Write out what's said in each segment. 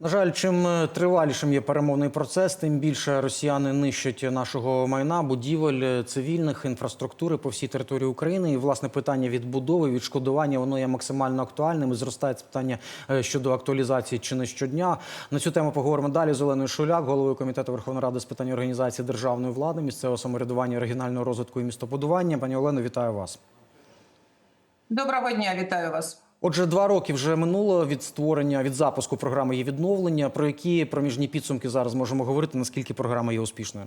На жаль, чим е, тривалішим є перемовний процес, тим більше росіяни нищать нашого майна, будівель е, цивільних інфраструктури по всій території України. І власне питання відбудови, відшкодування воно є максимально актуальним. І зростає це питання е, щодо актуалізації чи не щодня. На цю тему поговоримо далі з Оленою Шуляк, головою комітету Верховної Ради з питань організації державної влади, місцевого самоврядування, регіонального розвитку і містобудування. Пані Олено, вітаю вас. Доброго дня, вітаю вас. Отже, два роки вже минуло від створення від запуску програми є відновлення. Про які проміжні підсумки зараз можемо говорити? Наскільки програма є успішною?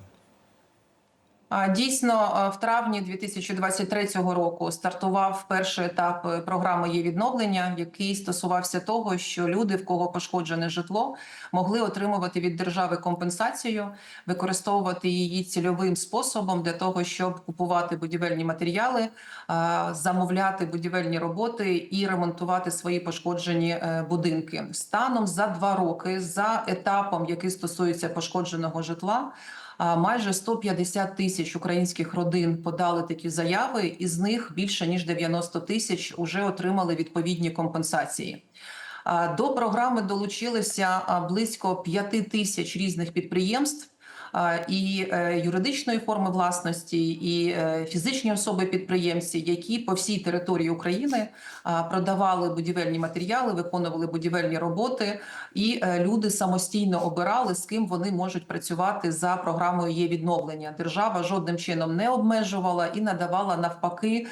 Дійсно, в травні 2023 року стартував перший етап е, програми є відновлення, який стосувався того, що люди, в кого пошкоджене житло, могли отримувати від держави компенсацію, використовувати її цільовим способом для того, щоб купувати будівельні матеріали, замовляти будівельні роботи і ремонтувати свої пошкоджені е, будинки. Станом за два роки за етапом, який стосується пошкодженого житла. Майже 150 тисяч українських родин подали такі заяви, із них більше ніж 90 тисяч вже отримали відповідні компенсації. До програми долучилися близько 5 тисяч різних підприємств. І е, юридичної форми власності, і е, фізичні особи підприємці, які по всій території України продавали будівельні матеріали, виконували будівельні роботи, і е, люди самостійно обирали, з ким вони можуть працювати за програмою є відновлення. Держава жодним чином не обмежувала і надавала навпаки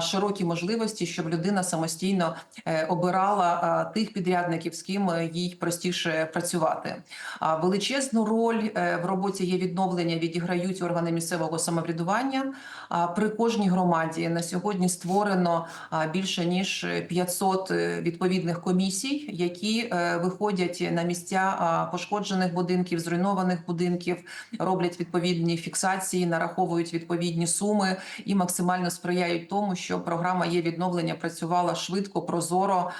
широкі можливості, щоб людина самостійно обирала тих підрядників, з ким їй простіше працювати. Величезну роль в роботі є відновлення відіграють органи місцевого самоврядування. При кожній громаді на сьогодні створено більше ніж 500 е, відповідних комісій, які е, виходять на місця пошкоджених будинків, зруйнованих будинків, роблять відповідні фіксації, нараховують відповідні суми і максимально сприяють тому, що програма є відновлення працювала швидко, прозоро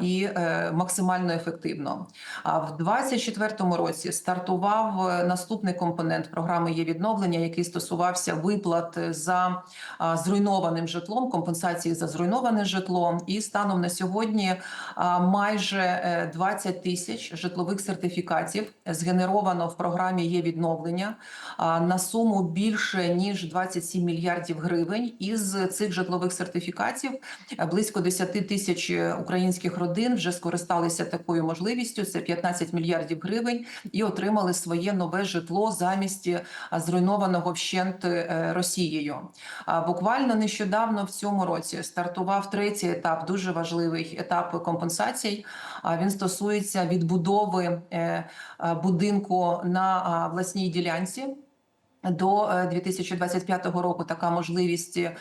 і е, максимально ефективно. В 2024 році стартував е, наступний компонент програми є відновлення, який стосувався виплат за зруйнованим житлом, компенсації за зруйноване житло. І станом на сьогодні майже е, 20 тисяч житлових сертифікатів згенеровано в програмі є відновлення на суму більше ніж 27 мільярдів гривень. Із цих житлових сертифікатів е, близько 10 тисяч е, українських родин вже скористалися такою можливістю. Це 15 мільярдів гривень і отримали своє нове житло замість е, зруйнованого вщент е, Росією. А буквально нещодавно в цьому році стартував третій етап, дуже важливий етап компенсацій. Він стосується відбудови е, будинку на власній ділянці. До е, 2025 року така можливість е,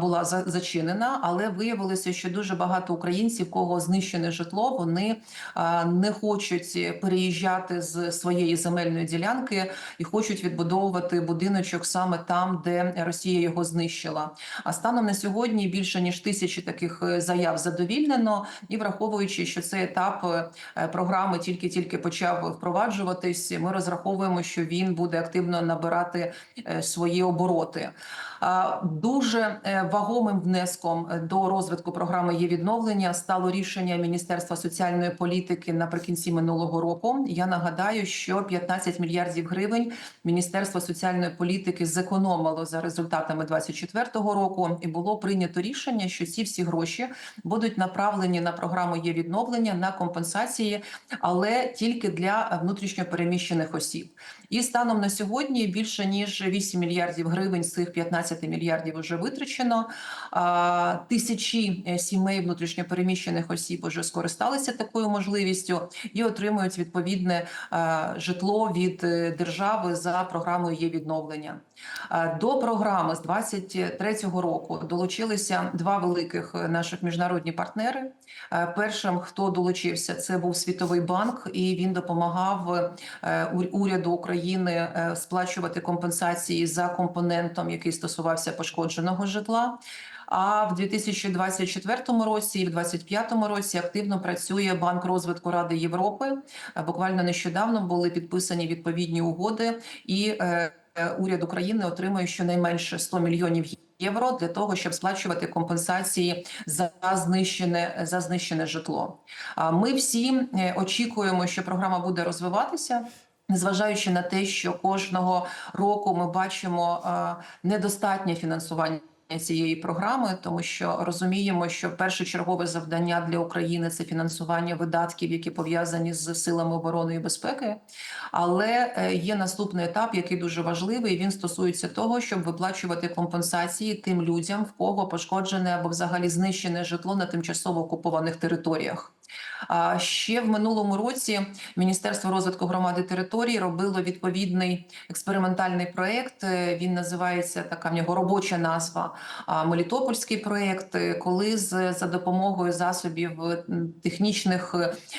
була за- зачинена, але виявилося, що дуже багато українців, кого знищене житло, вони е, не хочуть переїжджати з своєї земельної ділянки і хочуть відбудовувати будиночок саме там, де Росія його знищила. А станом на сьогодні більше ніж тисячі таких е, заяв задовільнено, і враховуючи, що цей етап е, програми тільки-тільки почав впроваджуватись, ми розраховуємо, що він буде активно набирати е, свої обороти. Дуже е, вагомим внеском е, до розвитку програми є відновлення стало рішення Міністерства соціальної політики наприкінці минулого року. Я нагадаю, що 15 мільярдів гривень Міністерство соціальної політики зекономило за результатами 2024 року, і було прийнято рішення, що ці всі гроші будуть направлені на програму є відновлення на компенсації, але тільки для внутрішньо переміщених осіб. І станом на сьогодні більше ніж 8 мільярдів гривень з цих 15 мільярдів вже витрачено. Тисячі е, сімей внутрішньо переміщених осіб вже скористалися такою можливістю і отримують відповідне е, житло від е, держави за програмою є відновлення. До програми з 23-го року долучилися два великих наших міжнародні партнери. Першим, хто долучився, це був Світовий банк, і він допомагав уряду України сплачувати компенсації за компонентом, який стосувався пошкодженого житла. А в 2024 році і в 2025 році активно працює Банк розвитку Ради Європи. Буквально нещодавно були підписані відповідні угоди, і е, е, уряд України отримує щонайменше 100 мільйонів євро для того, щоб сплачувати компенсації за знищене за знищене житло. А ми всі е, очікуємо, що програма буде розвиватися. Незважаючи на те, що кожного року ми бачимо е, недостатнє фінансування цієї програми, тому що розуміємо, що першочергове завдання для України це фінансування видатків, які пов'язані з силами оборони і безпеки. Але е, є наступний етап, який дуже важливий. Він стосується того, щоб виплачувати компенсації тим людям, в кого пошкоджене або взагалі знищене житло на тимчасово окупованих територіях. Ще в минулому році Міністерство розвитку громади територій робило відповідний експериментальний проект. Е, Він називається така в нього робоча назва Мелітопольський проект. е, Коли з за допомогою засобів е, технічних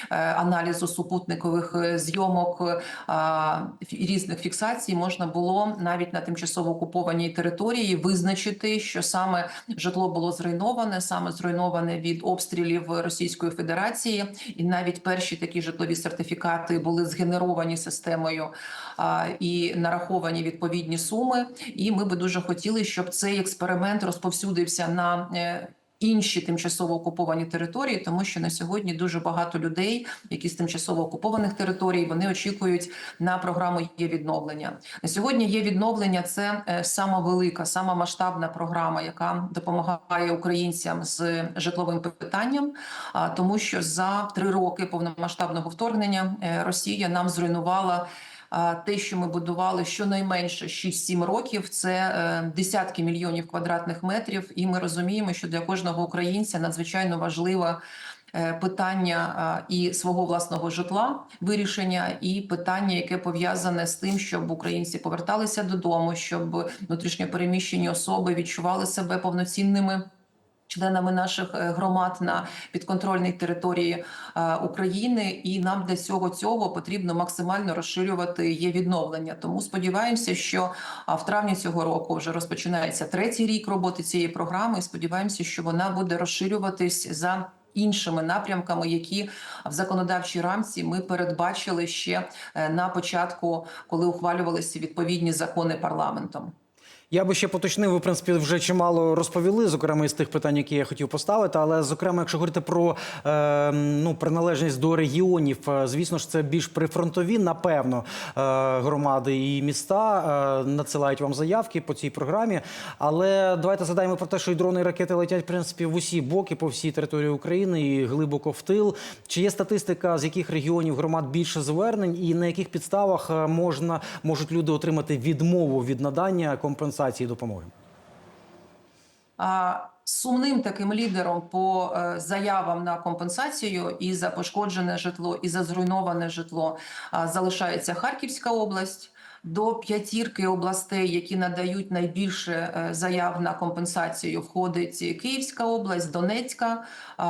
аналізу супутникових зйомок різних фіксацій можна було навіть на тимчасово окупованій території визначити, що саме житло було зруйноване, саме зруйноване від обстрілів Російської Федерації, і навіть перші такі житлові сертифікати були згенеровані системою і нараховані відповідні суми. І ми би дуже хотіли, щоб цей експеримент розповсюдився на. Інші тимчасово окуповані території, тому що на сьогодні дуже багато людей, які з тимчасово окупованих територій, вони очікують на програму є відновлення. На сьогодні є відновлення. Це е, сама велика, сама масштабна програма, яка допомагає українцям з житловим питанням. Тому, що за три роки повномасштабного вторгнення е, Росія нам зруйнувала. Те, що ми будували щонайменше 6-7 років, це е, десятки мільйонів квадратних метрів, і ми розуміємо, що для кожного українця надзвичайно важливе е, питання і свого власного житла вирішення, і питання, яке пов'язане з тим, щоб українці поверталися додому, щоб внутрішньопереміщені особи відчували себе повноцінними. Членами наших е, громад на підконтрольній території е, України, і нам для цього цього потрібно максимально розширювати є відновлення. Тому сподіваємося, що в травні цього року вже розпочинається третій рік роботи цієї програми. і Сподіваємося, що вона буде розширюватись за. Іншими напрямками, які в законодавчій рамці ми передбачили ще е, на початку, коли ухвалювалися відповідні закони парламентом. Я би ще поточнив, ви, в принципі, вже чимало розповіли, зокрема із тих питань, які я хотів поставити. Але, зокрема, якщо говорити про е, ну, приналежність до регіонів, е, звісно ж, це більш прифронтові, напевно, е, громади і міста е, надсилають вам заявки по цій програмі. Але давайте згадаємо про те, що і дрони і ракети летять в принципі в усі боки по всій території України і глибоко в тил. Чи є статистика, з яких регіонів громад більше звернень, і на яких підставах е, можна можуть люди отримати відмову від надання компенсації і допомоги? А сумним таким лідером по е, заявам на компенсацію і за пошкоджене житло, і за зруйноване житло залишається Харківська область. До п'ятірки областей, які надають найбільше е, заяв на компенсацію, входить Київська область, Донецька,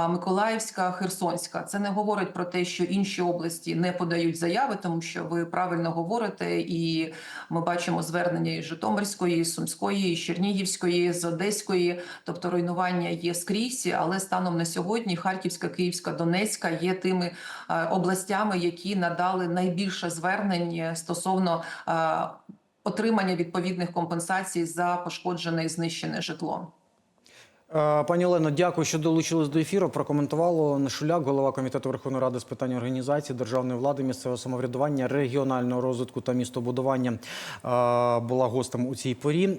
Миколаївська, Херсонська. Це не говорить про те, що інші області не подають заяви, тому що ви правильно говорите, і ми бачимо звернення із Житомирської, із Сумської, із Чернігівської, з Одеської, тобто руйнування є скрізь, але станом на сьогодні Харківська, Київська, Донецька є тими областями, які надали найбільше звернень е, стосовно отримання відповідних компенсацій за пошкоджене і знищене житло. Е, Пані Олено, дякую, що долучились до ефіру. Прокоментувало Нешуляк, голова комітету Верховної Ради з питань організації державної влади, місцевого самоврядування, регіонального розвитку та містобудування. е, Була гостем у цій порі.